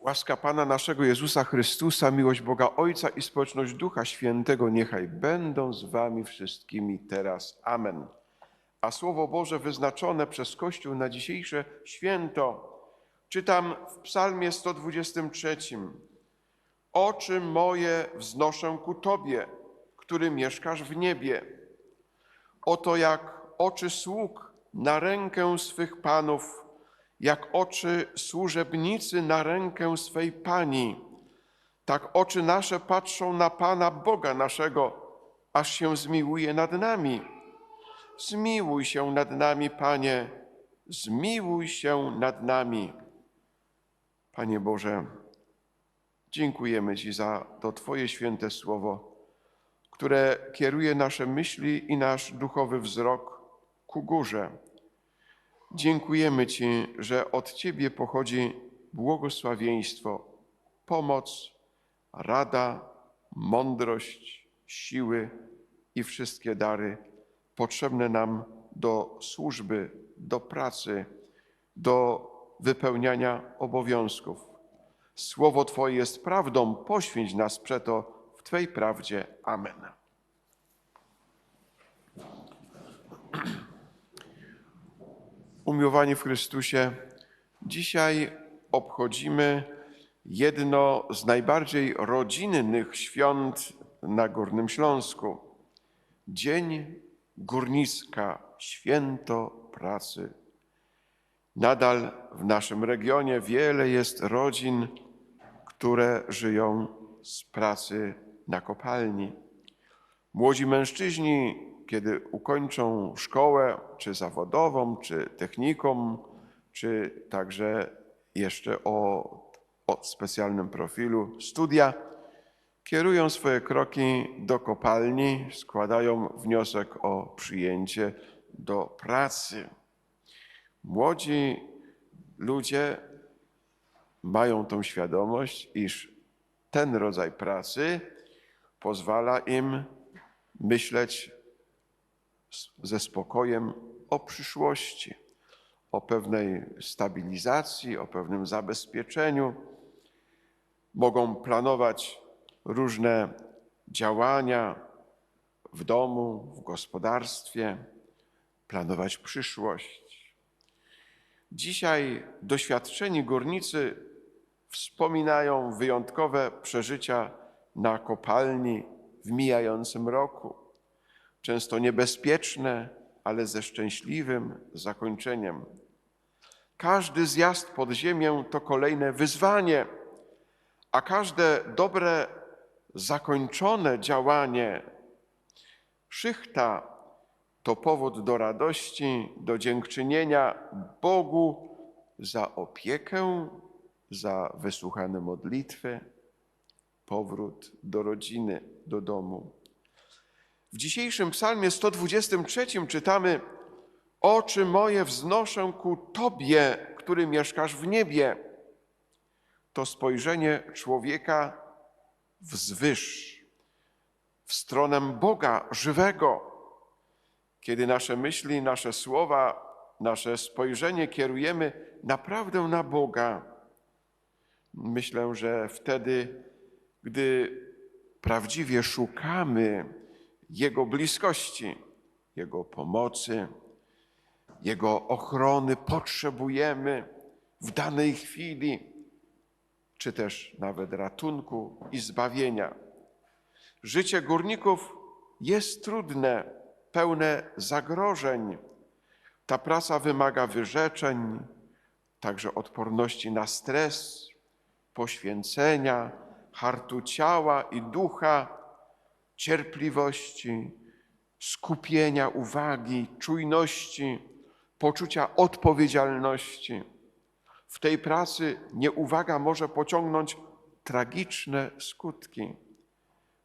Łaska Pana naszego Jezusa Chrystusa, miłość Boga Ojca i społeczność Ducha Świętego niechaj będą z wami wszystkimi teraz. Amen. A Słowo Boże wyznaczone przez Kościół na dzisiejsze święto czytam w Psalmie 123. Oczy moje wznoszę ku Tobie, który mieszkasz w niebie. Oto jak oczy sług na rękę swych panów, jak oczy służebnicy na rękę swej pani. Tak oczy nasze patrzą na Pana Boga naszego, aż się zmiłuje nad nami. Zmiłuj się nad nami, Panie, zmiłuj się nad nami. Panie Boże, dziękujemy Ci za to Twoje święte słowo, które kieruje nasze myśli i nasz duchowy wzrok ku górze. Dziękujemy Ci, że od Ciebie pochodzi błogosławieństwo, pomoc, rada, mądrość, siły i wszystkie dary potrzebne nam do służby, do pracy, do wypełniania obowiązków. Słowo Twoje jest prawdą, poświęć nas przeto w Twej prawdzie. Amen. Umiłowani w Chrystusie, dzisiaj obchodzimy jedno z najbardziej rodzinnych świąt na Górnym Śląsku. Dzień Górnicka, święto pracy. Nadal w naszym regionie wiele jest rodzin, które żyją z pracy na kopalni. Młodzi mężczyźni, kiedy ukończą szkołę, czy zawodową, czy technikum, czy także jeszcze o, o specjalnym profilu studia, kierują swoje kroki do kopalni, składają wniosek o przyjęcie do pracy. Młodzi ludzie mają tą świadomość, iż ten rodzaj pracy pozwala im myśleć ze spokojem o przyszłości, o pewnej stabilizacji, o pewnym zabezpieczeniu. Mogą planować różne działania w domu, w gospodarstwie, planować przyszłość. Dzisiaj doświadczeni górnicy wspominają wyjątkowe przeżycia na kopalni w mijającym roku. Często niebezpieczne, ale ze szczęśliwym zakończeniem. Każdy zjazd pod ziemię to kolejne wyzwanie, a każde dobre, zakończone działanie, szychta to powód do radości, do dziękczynienia Bogu za opiekę, za wysłuchane modlitwy, powrót do rodziny, do domu. W dzisiejszym psalmie 123 czytamy Oczy moje wznoszę ku Tobie, który mieszkasz w niebie. To spojrzenie człowieka wzwyż, w stronę Boga żywego. Kiedy nasze myśli, nasze słowa, nasze spojrzenie kierujemy naprawdę na Boga, myślę, że wtedy, gdy prawdziwie szukamy Jego bliskości, Jego pomocy, Jego ochrony, potrzebujemy w danej chwili, czy też nawet ratunku i zbawienia. Życie górników jest trudne, pełne zagrożeń. Ta praca wymaga wyrzeczeń, także odporności na stres, poświęcenia, hartu ciała i ducha, cierpliwości, skupienia uwagi, czujności, poczucia odpowiedzialności. W tej pracy nieuwaga może pociągnąć tragiczne skutki.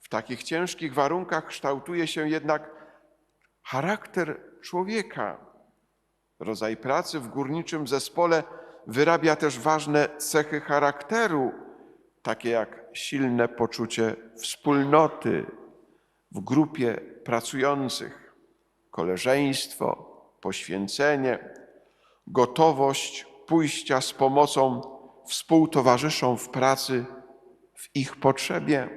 W takich ciężkich warunkach kształtuje się jednak charakter człowieka. Rodzaj pracy w górniczym zespole wyrabia też ważne cechy charakteru, takie jak silne poczucie wspólnoty w grupie pracujących, koleżeństwo, poświęcenie, gotowość pójścia z pomocą współtowarzyszą w pracy w ich potrzebie.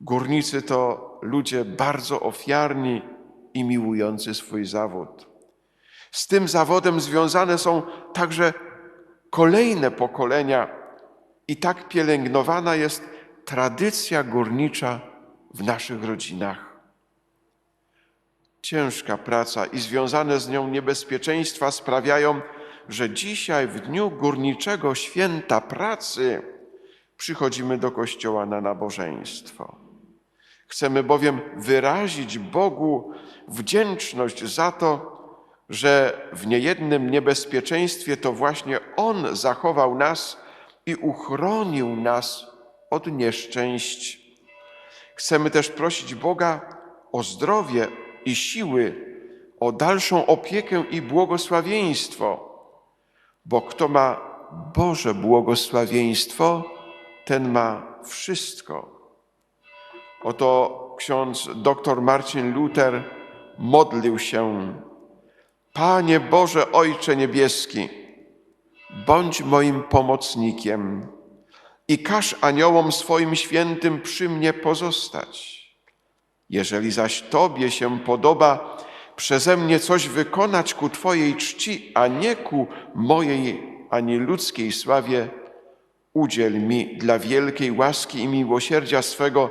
Górnicy to ludzie bardzo ofiarni i miłujący swój zawód. Z tym zawodem związane są także kolejne pokolenia i tak pielęgnowana jest tradycja górnicza w naszych rodzinach. Ciężka praca i związane z nią niebezpieczeństwa sprawiają, że dzisiaj, w dniu górniczego święta pracy, przychodzimy do kościoła na nabożeństwo. Chcemy bowiem wyrazić Bogu wdzięczność za to, że w niejednym niebezpieczeństwie to właśnie On zachował nas i uchronił nas od nieszczęść. Chcemy też prosić Boga o zdrowie i siły, o dalszą opiekę i błogosławieństwo, bo kto ma Boże błogosławieństwo, ten ma wszystko. Oto ksiądz dr Marcin Luther modlił się: Panie Boże Ojcze Niebieski, bądź moim pomocnikiem i każ aniołom swoim świętym przy mnie pozostać. Jeżeli zaś Tobie się podoba przeze mnie coś wykonać ku Twojej czci, a nie ku mojej ani ludzkiej sławie, udziel mi dla wielkiej łaski i miłosierdzia swego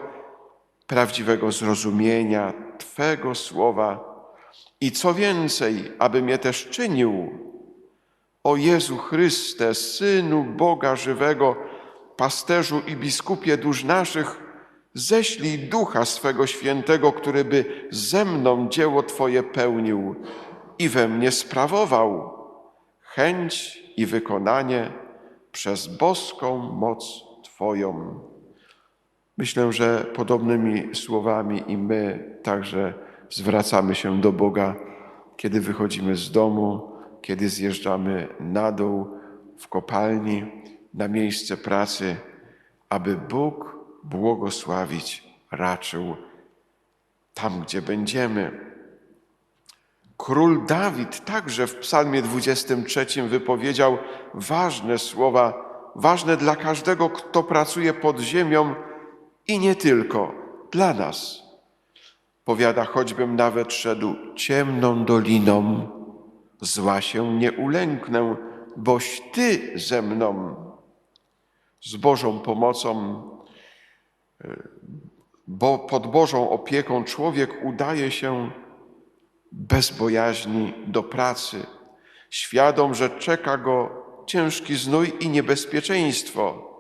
prawdziwego zrozumienia Twego słowa i co więcej, aby mnie też czynił. O Jezu Chryste, Synu Boga żywego, pasterzu i biskupie dusz naszych, ześlij Ducha swego Świętego, który by ze mną dzieło Twoje pełnił i we mnie sprawował chęć i wykonanie przez boską moc Twoją. Myślę, że podobnymi słowami i my także zwracamy się do Boga, kiedy wychodzimy z domu, kiedy zjeżdżamy na dół w kopalni, na miejsce pracy, aby Bóg błogosławić raczył tam, gdzie będziemy. Król Dawid także w Psalmie 23 wypowiedział ważne słowa, ważne dla każdego, kto pracuje pod ziemią i nie tylko dla nas. Powiada, choćbym nawet szedł ciemną doliną, zła się nie ulęknę, boś Ty ze mną. Z Bożą pomocą, bo pod Bożą opieką człowiek udaje się bez bojaźni do pracy, świadom, że czeka go ciężki znój i niebezpieczeństwo,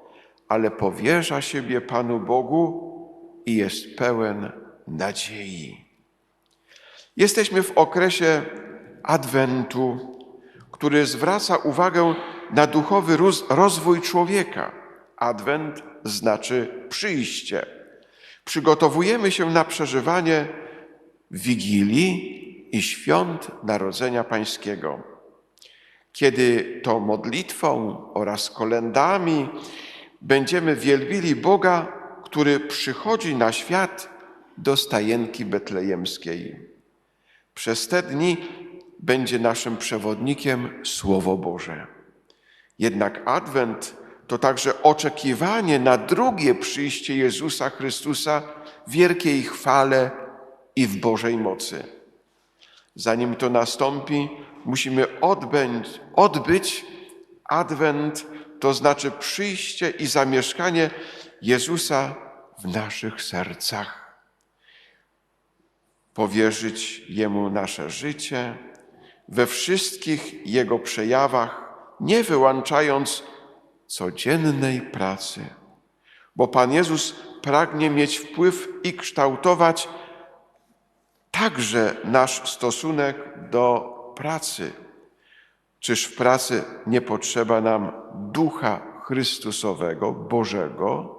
ale powierza siebie Panu Bogu i jest pełen nadziei. Jesteśmy w okresie Adwentu, który zwraca uwagę na duchowy rozwój człowieka. Adwent znaczy przyjście. Przygotowujemy się na przeżywanie Wigilii i świąt Narodzenia Pańskiego. Kiedy to modlitwą oraz kolendami będziemy wielbili Boga, który przychodzi na świat do stajenki betlejemskiej. Przez te dni będzie naszym przewodnikiem Słowo Boże. Jednak Adwent to także oczekiwanie na drugie przyjście Jezusa Chrystusa w wielkiej chwale i w Bożej mocy. Zanim to nastąpi, musimy odbyć Adwent, to znaczy przyjście i zamieszkanie Jezusa w naszych sercach. Powierzyć Jemu nasze życie we wszystkich Jego przejawach, nie wyłączając codziennej pracy. Bo Pan Jezus pragnie mieć wpływ i kształtować także nasz stosunek do pracy. Czyż w pracy nie potrzeba nam Ducha Chrystusowego, Bożego,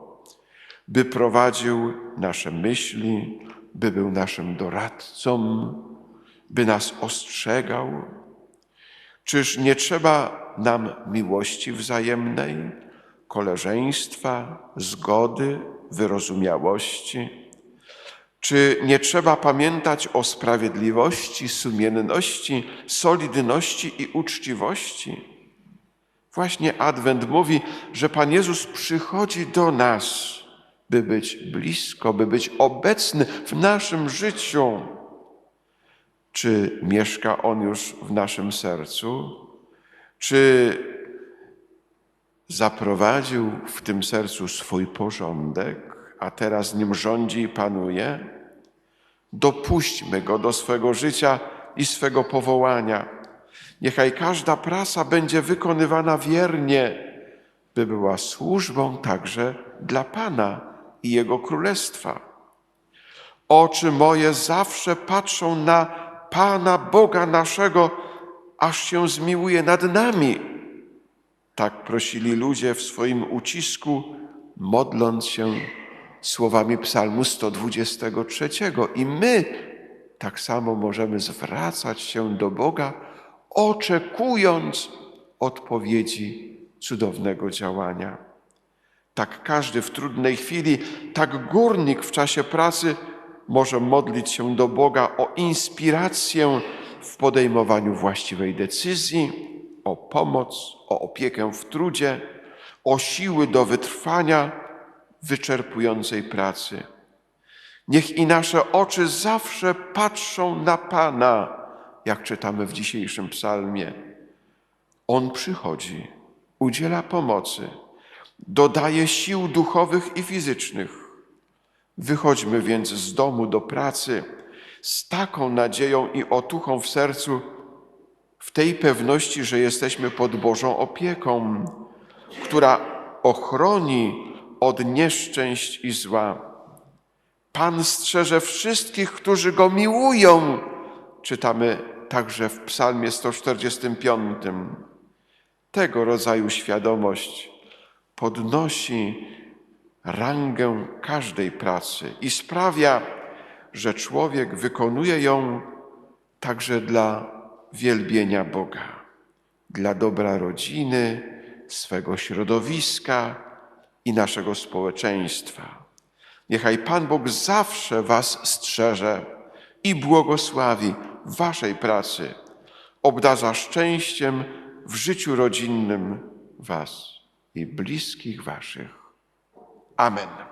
by prowadził nasze myśli, by był naszym doradcą, by nas ostrzegał? Czyż nie trzeba nam miłości wzajemnej, koleżeństwa, zgody, wyrozumiałości? Czy nie trzeba pamiętać o sprawiedliwości, sumienności, solidności i uczciwości? Właśnie Adwent mówi, że Pan Jezus przychodzi do nas, by być blisko, by być obecny w naszym życiu. Czy mieszka On już w naszym sercu? Czy zaprowadził w tym sercu swój porządek, a teraz nim rządzi i panuje? Dopuśćmy go do swego życia i swego powołania. Niechaj każda praca będzie wykonywana wiernie, by była służbą także dla Pana i Jego Królestwa. Oczy moje zawsze patrzą na Pana Boga naszego, aż się zmiłuje nad nami. Tak prosili ludzie w swoim ucisku, modląc się słowami Psalmu 123. I my tak samo możemy zwracać się do Boga, oczekując odpowiedzi cudownego działania. Tak każdy w trudnej chwili, tak górnik w czasie pracy może modlić się do Boga o inspirację w podejmowaniu właściwej decyzji, o pomoc, o opiekę w trudzie, o siły do wytrwania wyczerpującej pracy. Niech i nasze oczy zawsze patrzą na Pana, jak czytamy w dzisiejszym psalmie. On przychodzi, udziela pomocy, dodaje sił duchowych i fizycznych. Wychodźmy więc z domu do pracy z taką nadzieją i otuchą w sercu, w tej pewności, że jesteśmy pod Bożą opieką, która ochroni od nieszczęść i zła. Pan strzeże wszystkich, którzy Go miłują. Czytamy także w Psalmie 145. Tego rodzaju świadomość podnosi rangę każdej pracy i sprawia, że człowiek wykonuje ją także dla wielbienia Boga, dla dobra rodziny, swego środowiska i naszego społeczeństwa. Niechaj Pan Bóg zawsze Was strzeże i błogosławi Waszej pracy, obdarza szczęściem w życiu rodzinnym Was i bliskich Waszych. Amen.